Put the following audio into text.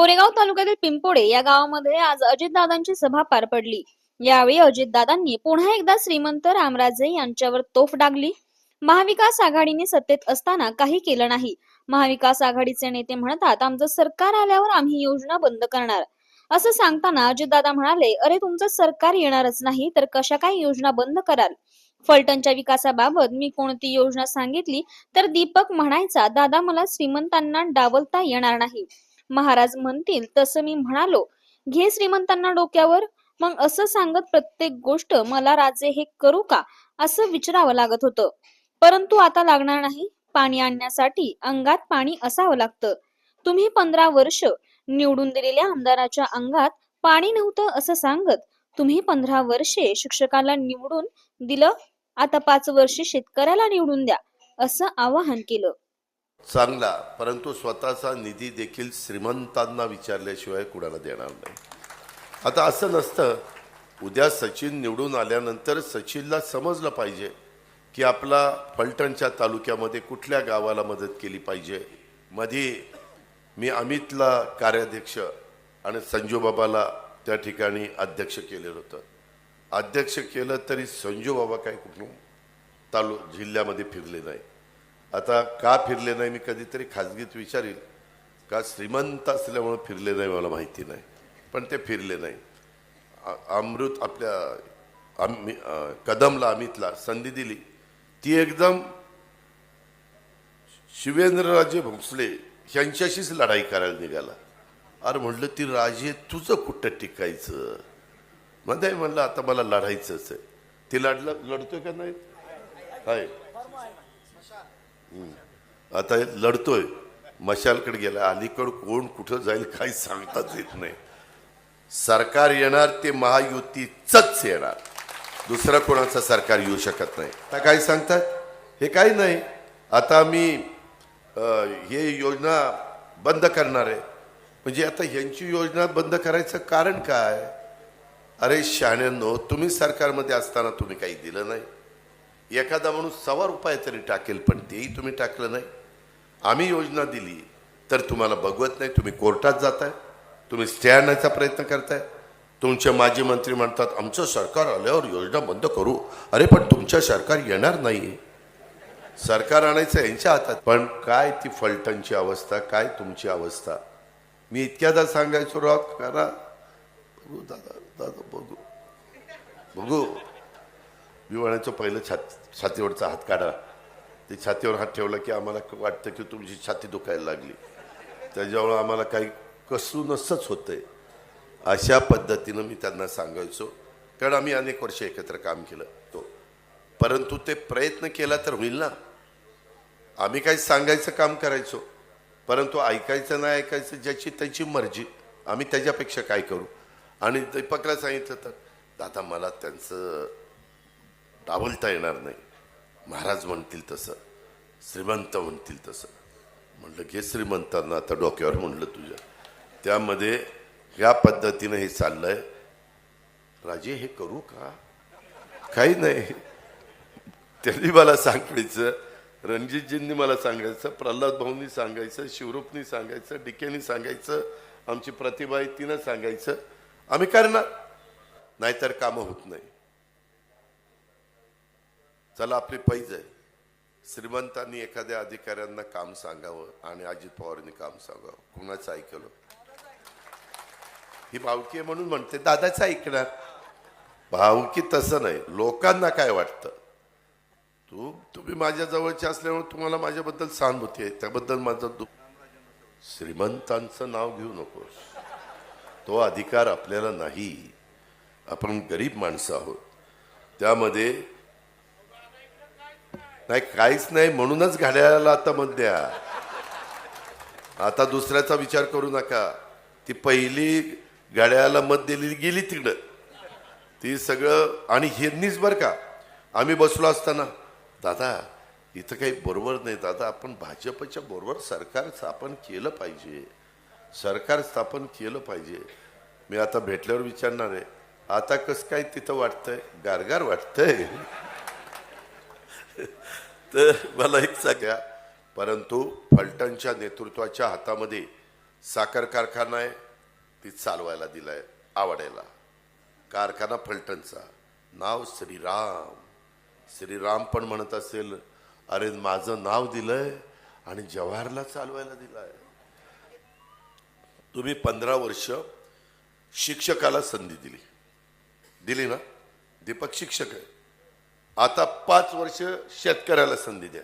कोरेगाव तालुक्यातील पिंपोडे या गावामध्ये आज अजितदादांची सभा पार पडली. यावेळी अजितदादांनी पुन्हा एकदा श्रीमंत रामराजे यांच्यावर तोफ डागली. महाविकास आघाडीने सत्तेत असताना काही केलं नाही. महाविकास आघाडीचे नेते म्हणतात आमचं सरकार आल्यावर आम्ही योजना बंद करणार. असं सांगताना अजितदादा म्हणाले अरे तुमचं सरकार येणारच नाही तर कशा काय योजना बंद कराल? फलटणच्या विकासाबाबत मी कोणती योजना सांगितली? तर दीपक म्हणायचा दादा मला श्रीमंतांना डावलता येणार नाही. महाराज म्हणतील तसं मी म्हणालो. घे श्रीमंतांना डोक्यावर. मग असं सांगत प्रत्येक गोष्ट मला राजे हे करू का? असं विचारावं लागत होतं. परंतु आता लागणार नाही. पाणी आणण्यासाठी अंगात पाणी असावं लागतं. तुम्ही पंधरा वर्ष निवडून दिलेल्या आमदाराच्या अंगात पाणी नव्हतं असं सांगत. तुम्ही पंधरा वर्षे शिक्षकाला निवडून दिलं. आता पाच वर्षे शेतकऱ्याला निवडून द्या. असं आवाहन केलं. चांगला परंतु स्वतःचा निधी देखील श्रीमंतांना विचारल्याशिवाय कुणाला देणार नाही. आता असं नसतं. उद्या सचिन निवडून आल्यानंतर सचिनला समजलं पाहिजे की आपला फलटणच्या तालुक्यामध्ये कुठल्या गावाला मदत केली पाहिजे. मध्ये मी अमितला कार्याध्यक्ष आणि संजूबाबाला त्या ठिकाणी अध्यक्ष केलेलं होतं. अध्यक्ष केलं तरी संजू बाबा काय कुठून? तालु जिल्ह्यामध्ये फिरले नाही. आता का फिरले नाही मी कधीतरी खाजगीत विचारील? का श्रीमंत असल्यामुळं फिरले नाही मला माहिती नाही. पण ते फिरले नाही. अमृत आपल्या अमि कदमला अमितला संधी दिली. ती एकदम शिवेंद्रराजे भोसले यांच्याशीच लढाई करायला निघाला. अरे म्हटलं ती राजे तुझं कुठं टिकायचं? मध्ये म्हणलं आता मला लढायचंच आहे. ती लढलं लढतोय का नाही? आहे आता लढतोय. मशालकडे गेला अलीकड कोण कुठं जाईल काही सांगताच येत नाही. सरकार येणार ते महायुतीच येणार. दुसरं कोणाचं सरकार येऊ शकत नाही. आता काय सांगतात? हे काही नाही. आता मी हे योजना बंद करणार आहे. म्हणजे आता ह्यांची योजना बंद करायचं कारण काय? अरे शहाण्यांनो तुम्ही सरकारमध्ये असताना तुम्ही काही दिलं नाही. एखादा माणूस सव्वा रुपये तरी टाकेल पण तेही तुम्ही टाकलं नाही. आम्ही योजना दिली तर तुम्हाला बघवत नाही तुम्ही कोर्टात जाताय तुम्ही स्टे आणण्याचा प्रयत्न करताय. तुमचे माजी मंत्री म्हणतात आमचं सरकार आल्यावर योजना बंद करू. अरे पण तुमचं सरकार येणार नाही. सरकार आणायचं यांच्या हातात. पण काय ती फलटणची अवस्था काय तुमची अवस्था? मी इतक्यादा सांगायचो राव करा. बघू दादा दादा बघू. बघू. मी म्हणायचो पहिलं छात छातीवरचा हात काढा. ते छातीवर हात ठेवला की आम्हाला वाटतं की तुमची छाती दुखायला लागली. त्याच्यामुळं आम्हाला काही कसूनसंच होतं आहे अशा पद्धतीनं मी त्यांना सांगायचो. कारण आम्ही अनेक वर्ष एकत्र काम केलं तो. परंतु ते प्रयत्न केला तर होईल ना. आम्ही काही सांगायचं काम करायचो. परंतु ऐकायचं नाही ऐकायचं ज्याची त्याची मर्जी. आम्ही त्याच्यापेक्षा काय करू? आणि दीपकला सांगितलं तर दादा मला त्यांचं डावलता येणार नाही. महाराज म्हणतील तसं श्रीमंत म्हणतील तसं. म्हणलं घे श्रीमंतांना आता डोक्यावर म्हणलं तुझ्या. त्यामध्ये या पद्धतीनं हे चाललंय. राजे हे करू का? काही नाही. त्यांनी मला सांगायचं रणजितजींनी मला सांगायचं प्रल्हाद भाऊंनी सांगायचं शिवरूपनी सांगायचं डिकेनी सांगायचं आमची प्रतिभा आहे तिनं सांगायचं. आम्ही करणार. नाहीतर कामं होत नाही. त्याला आपली पैज आहे. श्रीमंतांनी एखाद्या अधिकाऱ्यांना काम सांगावं आणि अजित पवारांनी काम सांगावं. कुणाचं ऐकलं? ही भावकी आहे म्हणून म्हणते दादाचं ऐकणार. भावकी तसं नाही. लोकांना काय वाटतं? तू तुम्ही माझ्या जवळचे असल्यामुळे तुम्हाला माझ्याबद्दल सहानुभूती आहे. त्याबद्दल माझं दुःख श्रीमंतांचं नाव घेऊ नकोस. तो अधिकार आपल्याला नाही. आपण गरीब माणसं आहोत. त्यामध्ये नाही काहीच नाही म्हणूनच घड्याळाला आता मत द्या आता दुसऱ्याचा विचार करू नका. ती पहिली घड्याळाला मत दिलेली गेली तिकडं. ती सगळं आणि ह्यांनीच बरं का आम्ही बसलो असताना दादा इथं काही बरोबर नाही दादा आपण भाजपच्या बरोबर सरकार स्थापन केलं पाहिजे. सरकार स्थापन केलं पाहिजे. मी आता भेटल्यावर विचारणार आहे आता कसं काय तिथं वाटतंय? गारगार वाटतंय. तर मला एक सांगा परंतु फलटणच्या नेतृत्वाच्या हातामध्ये साखर कारखाना आहे ती चालवायला दिलाय आवडायला कारखाना फलटणचा. नाव श्रीराम. श्रीराम पण म्हणत असेल अरे माझं नाव दिलंय आणि जवाहरला चालवायला दिलाय. तुम्ही पंधरा वर्ष शिक्षकाला संधी दिली. दिली ना? दीपक शिक्षक आहे. आता पाच वर्ष शेतकऱ्याला संधी द्या.